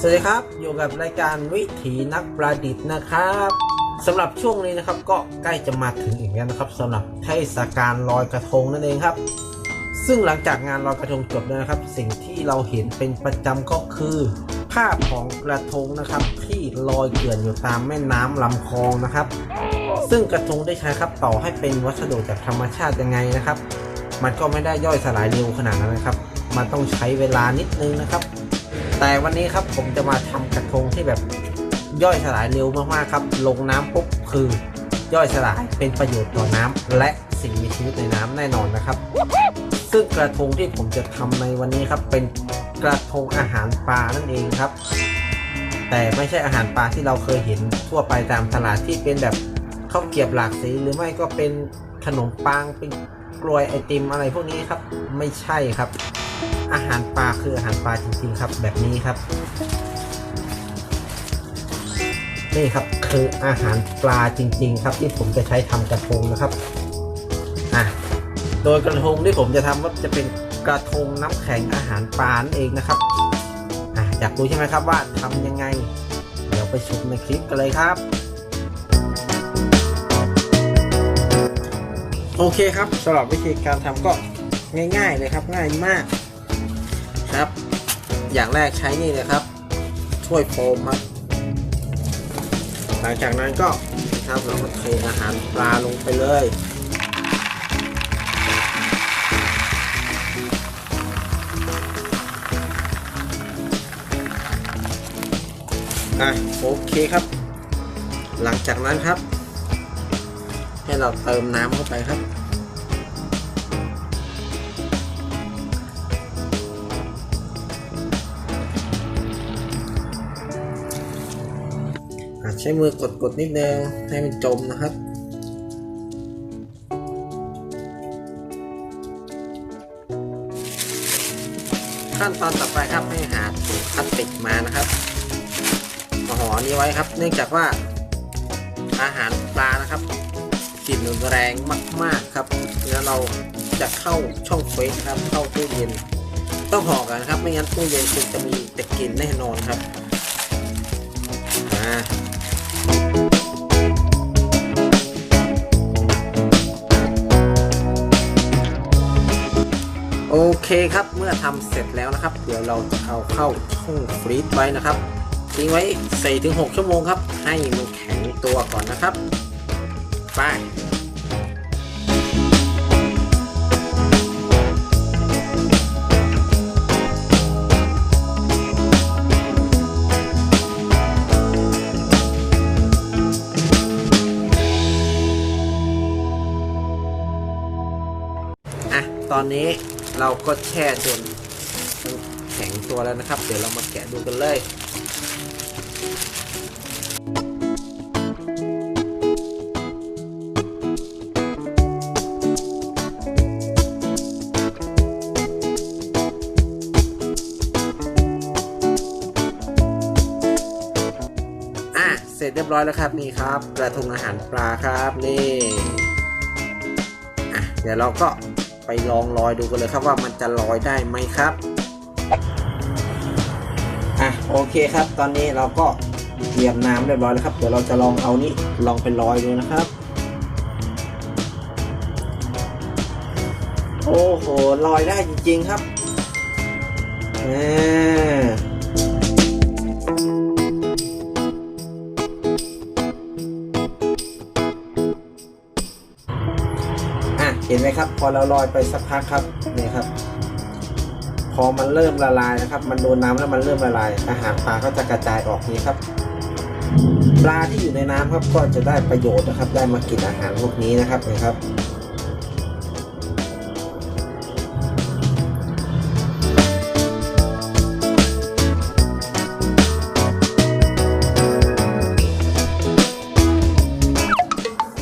สวัสดีครับ อยู่กับรายการวิถีนักประดิษฐ์นะครับสำหรับช่วงนี้นะครับก็ใกล้จะมาถึงอีกแล้วนะครับสำหรับเทศกาลลอยกระทงนั่นเองครับ ซึ่งหลังจากงานลอยกระทงจบแล้วนะครับ สิ่งที่เราเห็นเป็นประจำก็คือภาพของกระทงนะครับ ที่ลอยเกลื่อนอยู่ตามแม่น้ำลำคลองนะครับ ซึ่งกระทงได้ใช้ครับต่อให้เป็นวัสดุจากธรรมชาติยังไงนะครับ มันก็ไม่ได้ย่อยสลายเร็วขนาดนั้นนะครับ มันต้องใช้เวลานิดนึงนะครับ แต่วันนี้ครับผมจะมาทำกระทงที่แบบย่อยสลายเร็วมากๆครับ ลงน้ำปุ๊บคือย่อยสลายเป็นประโยชน์ต่อน้ำและสิ่งมีชีวิตในน้ำแน่นอนนะครับ ซึ่งกระทงที่ผมจะทำในวันนี้ครับ เป็นกระทงอาหารปลานั่นเองครับ แต่ไม่ใช่อาหารปลาที่เราเคยเห็นทั่วไปตามตลาดที่เป็นแบบข้าวเกียบหลากสีหรือไม่ก็เป็นขนมปังเป็นกลวยไอติมอะไรพวกนี้ครับ ไม่ใช่ครับ อาหารปลาคืออาหารปลาจริงๆครับ แบบนี้ครับ นี่ครับคืออาหารปลาจริง ๆ ครับ ที่ผมจะใช้ทำกระทงนะครับอะโดยกระทงที่ผมจะทำก็จะเป็นกระทงน้ำแข็งอาหารปลานั่นเองนะครับอะอยากรู้ใช่ไหมครับว่าทำยังไง เดี๋ยวไปชมในคลิปกันเลยครับโอเคครับสำหรับวิธีการทำก็ง่ายๆเลยครับง่ายมาก ครับ อย่างแรกใช้นี่เลยครับ ถ้วยโฟมครับหลังจากนั้นก็ครับเราก็เทอาหารปลาลงไปเลยอะโอเคครับ หลังจากนั้นครับ ให้เราเติมน้ำเข้าไปครับ ใช้มือกดกดๆนิดนึงให้มันจมนะครับ ขั้นตอนต่อไปครับให้หาถุงพลาสติกมานะครับมาห่อนี้ไว้ครับ เนื่องจากว่าอาหารปลานะครับกลิ่นแรงมาก ๆครับ แล้วเราจะเข้าช่องเฟรชครับเข้าตู้เย็นต้องห่อกันครับ ไม่งั้นตู้เย็นคุณจะมีแต่กลิ่นแน่นอนครับอ่า โอเคครับเมื่อทำเสร็จแล้วนะครับ เดี๋ยวเราจะเอาเข้าช่องฟรีซไว้นะครับทิ้งไว้ 4-6 ชั่วโมงครับ ให้มันแข็งตัวก่อนนะครับ ไป อะตอนนี้เราก็แช่จนแข็งตัวแล้วนะครับ เดี๋ยวเรามาแกะดูกันเลยอะเสร็จเรียบร้อยแล้วครับนี่ครับกระทงอาหารปลาครับนี่อะเดี๋ยวเราก็ ไปลองลอยดูกันเลยครับว่ามันจะลอยได้ไหมครับอะโอเคครับ ตอนนี้เราก็เตรียมน้ำเรียบร้อยแล้วครับ เดี๋ยวเราจะลองเอานี้ลองไปลอยดูนะครับ โอ้โหลอยได้จริงๆครับอ่า มครับ พอเราลอยไปสักพักครับนี่ครับ พอมันเริ่มละลายนะครับ มันโดนน้ำแล้วมันเริ่มละลาย อาหารปลาก็จะกระจายออกนี้ครับ ปลาที่อยู่ในน้ำครับก็จะได้ประโยชน์นะครับ ได้มากินอาหารพวกนี้นะครับนี่ครับ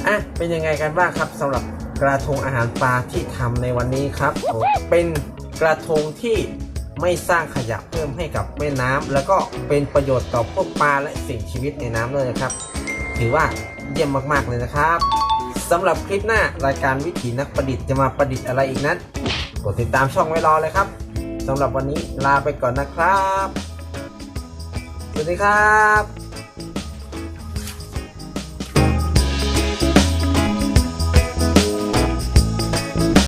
อะเป็นยังไงกันบ้างครับสำหรับ กระทงอาหารปลาที่ทำในวันนี้ครับ เป็นกระทงที่ไม่สร้างขยะเพิ่มให้กับแม่น้ำแล้วก็เป็นประโยชน์ต่อพวกปลาและสิ่งชีวิตในน้ำเลยนะครับ ถือว่าเยี่ยมมากๆเลยนะครับสำหรับคลิปหน้ารายการวิถีนักประดิษฐ์จะมาประดิษฐ์อะไรอีกนั้นกดติดตามช่องไว้รอเลยครับสำหรับวันนี้ลาไปก่อนนะครับ สวัสดีครับ